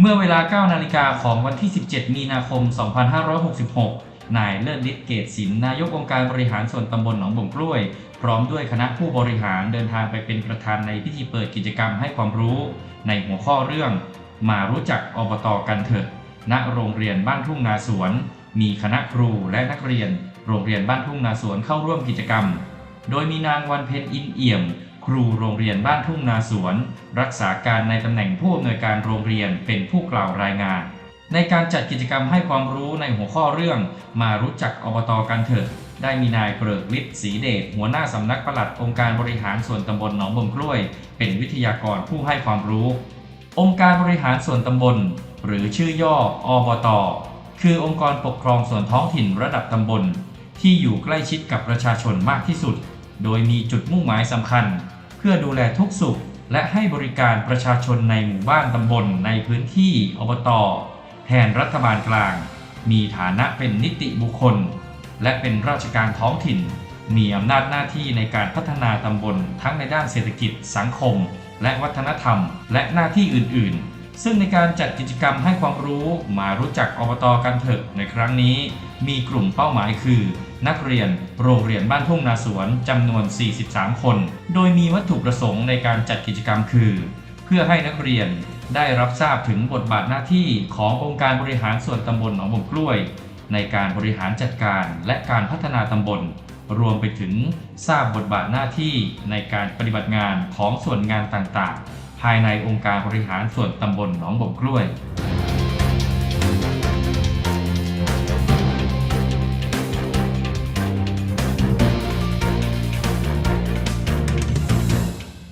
เมื่อเวลา 9 นาฬิกาของวันที่ 17 มีนาคม 2566 นายเลิศฤทธิ์เกตศิลป์นายกองค์การบริหารส่วนตำบลหนองบ่งกล้วย พร้อมด้วยคณะผู้บริหารเดินทางไปเป็นประธานในพิธีเปิดกิจกรรมให้ความรู้ ในหัวข้อเรื่อง มารู้จักอบตกันเถอะ ณ โรงเรียนบ้านทุ่งนาสวน มีคณะครูและนักเรียน โรงเรียนบ้านทุ่งนาสวนเข้าร่วมกิจกรรม โดยมีนางวันเพ็ญอินเอี่ยม ครูโรงเรียนบ้านทุ่งนาสวน รักษาการในตำแหน่งผู้อำนวยการโรงเรียนเป็นผู้กล่าวรายงาน ในการจัดกิจกรรมให้ความรู้ในหัวข้อเรื่อง มารู้จักอบตกันเถอะได้มีนายเกริกฤทธิ์ศรีเดชหัวหน้าสำนักปลัดองค์การบริหารส่วนตำบลหนองบ่มกล้วย เป็นวิทยากรผู้ให้ความรู้ องค์การบริหารส่วนตำบล หรือชื่อย่ออบต คือองค์กรปกครองส่วนท้องถิ่นระดับตำบล ที่อยู่ใกล้ชิดกับประชาชนมากที่สุด โดยมีจุดมุ่งหมายสำคัญ พื่อดูแลทุกสุข และให้บริการประชาชนในหมู่บ้านตำบลในพื้นที่อบตแทนรัฐบาลกลาง มีฐานะเป็นนิติบุคคล และเป็นราชการท้องถิ่น มีอำนาจหน้าที่ในการพัฒนาตำบลทั้งในด้านเศรษฐกิจสังคม และวัฒนธรรม และหน้าที่อื่น ๆ ซึ่งในการจัดกิจกรรมให้ความรู้มารู้จักอบตกันเถอะในครั้งนี้ มีกลุ่มเป้าหมายคือ นักเรียนโรงเรียนบ้านทุ่งนาสวนจำนวน 43 คน โดยมีวัตถุประสงค์ในการจัดกิจกรรมคือ เพื่อให้นักเรียนได้รับทราบถึงบทบาทหน้าที่ขององค์การบริหารส่วนตำบลหนองบ่มกล้วย ในการบริหารจัดการและการพัฒนาตำบล รวมไปถึงทราบบทบาทหน้าที่ในการปฏิบัติงานของส่วนงานต่างๆ ภายในองค์การบริหารส่วนตำบลหนองบ่มกล้วย